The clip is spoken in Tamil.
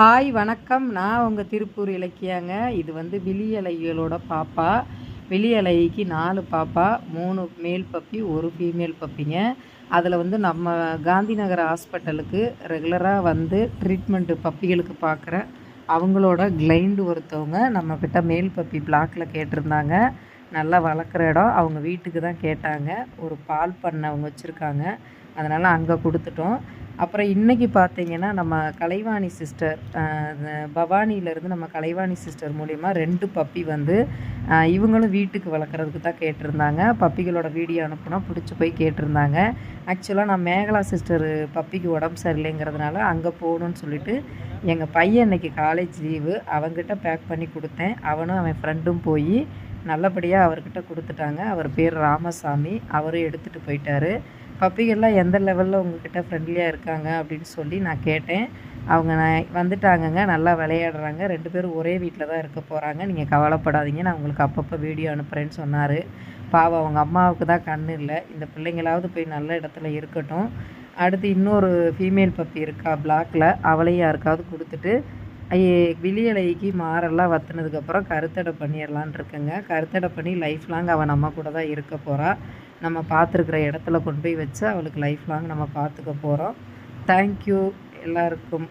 ஹாய் வணக்கம். நான் உங்கள் திருப்பூர் இலக்கியாங்க. இது வந்து விழியலைகளோட பாப்பா. விழியலைக்கு நாலு பாப்பா மூணு மேல் பப்பி ஒரு ஃபீமேல் பப்பிங்க அதில் வந்து நம்ம காந்தி நகர் ஹாஸ்பிட்டலுக்கு ரெகுலராக வந்து ட்ரீட்மெண்ட்டு பப்பிகளுக்கு பார்க்குற அவங்களோட கிளைண்டு ஒருத்தவங்க நம்மக்கிட்ட மேல் பப்பி பிளாக்கில் கேட்டிருந்தாங்க. நல்லா வளர்க்குற இடம். அவங்க வீட்டுக்கு தான் கேட்டாங்க. ஒரு பால் பண்ணை அவங்க வச்சுருக்காங்க. அதனால் அங்கே கொடுத்துட்டோம். அப்புறம் இன்றைக்கி பார்த்தீங்கன்னா நம்ம கலைவாணி சிஸ்டர் பவானியிலேருந்து நம்ம கலைவாணி சிஸ்டர் மூலிமா ரெண்டு பப்பி வந்து இவங்களும் வீட்டுக்கு வளர்க்குறதுக்கு தான் கேட்டிருந்தாங்க. பப்பிகளோட வீடியோ அனுப்புனா பிடிச்சி போய் கேட்டிருந்தாங்க. ஆக்சுவலாக நான் மேகலா சிஸ்டர் பப்பிக்கு உடம்பு சரியில்லைங்கிறதுனால அங்கே போகணும்னு சொல்லிட்டு எங்கள் பையன் இன்றைக்கி காலேஜ் லீவு அவங்ககிட்ட பேக் பண்ணி கொடுத்தேன். அவனும் அவன் ஃப்ரெண்டும் போய் நல்லபடியாக அவர்கிட்ட கொடுத்துட்டாங்க. அவர் பேர் ராமசாமி. அவரும் எடுத்துகிட்டு போயிட்டாரு. பப்பிகள்லாம் எந்த லெவலில் உங்ககிட்ட ஃப்ரெண்ட்லியாக இருக்காங்க அப்படின்னு சொல்லி நான் கேட்டேன். அவங்க நான் வந்துட்டாங்கங்க நல்லா விளையாடுறாங்க. ரெண்டு பேரும் ஒரே வீட்டில் தான் இருக்க போகிறாங்க நீங்கள் கவலைப்படாதீங்க. நான் உங்களுக்கு அப்பப்போ வீடியோ அனுப்புகிறேன்னு சொன்னார். பாவம் அவங்க அம்மாவுக்கு தான் கண்ணு இல்லை. இந்த பிள்ளைங்களாவது போய் நல்ல இடத்துல இருக்கட்டும். அடுத்து இன்னொரு ஃபீமேல் பப்பி இருக்கா பிளாக்கில் அவளையும் யாருக்காவது கொடுத்துட்டு விழியலைக்கு மாறெல்லாம் வத்துனதுக்கப்புறம் கருத்தடை பண்ணிடலான் இருக்குங்க. கருத்தடை பண்ணி லைஃப் லாங் அவள் நம்ம கூட தான் இருக்க போகிறாள் நம்ம பார்த்துருக்குற இடத்துல கொண்டு போய் வச்சு அவளுக்கு லைஃப் லாங் நம்ம பார்த்துக்க போகிறோம் தேங்க்யூ எல்லாருக்கும்.